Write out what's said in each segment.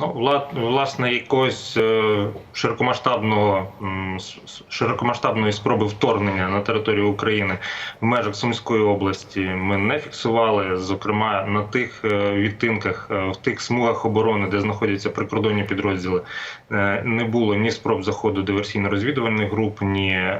Ну, власне, якогось е, широкомасштабного широкомасштабної спроби вторгнення на територію України в межах Сумської області ми не фіксували. Зокрема, на тих е, відтинках, е, в тих смугах оборони, де знаходяться прикордонні підрозділи, не було ні спроб заходу диверсійно-розвідувальних груп, ні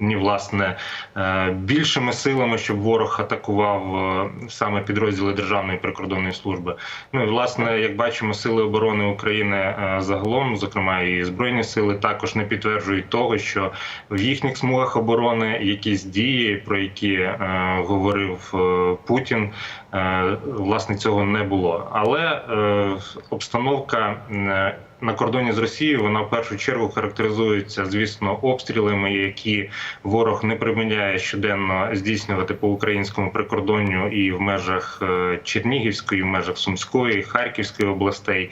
власне е, більшими силами, щоб ворог атакував е, саме підрозділи Державної прикордонної служби. Ну і власне, як бачимо, сили оборони України е, загалом, зокрема і збройні сили, також не підтверджують того, що в їхніх смугах оборони якісь дії, про які е, говорив Путін, е, власне цього не було. Але е, обстановка. на кордоні з Росією вона в першу чергу характеризується, звісно, обстрілами, які ворог не припиняє щоденно здійснювати по українському прикордонню і в межах е, Чернігівської, в межах Сумської, Харківської областей.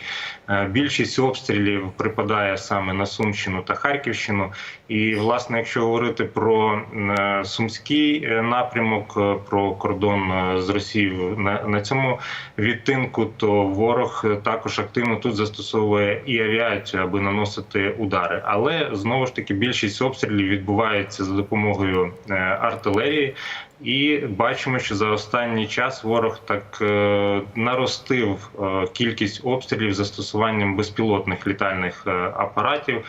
Е, Більшість обстрілів припадає саме на Сумщину та Харківщину. І, власне, якщо говорити про е, сумський напрямок, про кордон з Росією на, цьому відтинку, то ворог також активно тут застосовує і авіацію, аби наносити удари. Але знову ж таки більшість обстрілів відбувається за допомогою е, артилерії. І бачимо, що за останній час ворог так е, наростив е, кількість обстрілів застосуванням безпілотних літальних апаратів.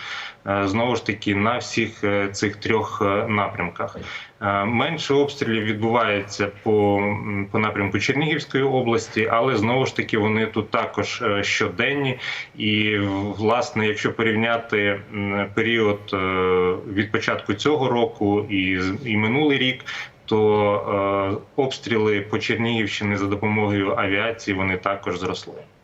Знову ж таки на всіх цих трьох напрямках. Менше обстрілів відбувається по, по напрямку Чернігівської області, але знову ж таки вони тут також щоденні. І власне, якщо порівняти період від початку цього року і, з- і минулий рік. То е, обстріли по Чернігівщині за допомогою авіації вони також зросли.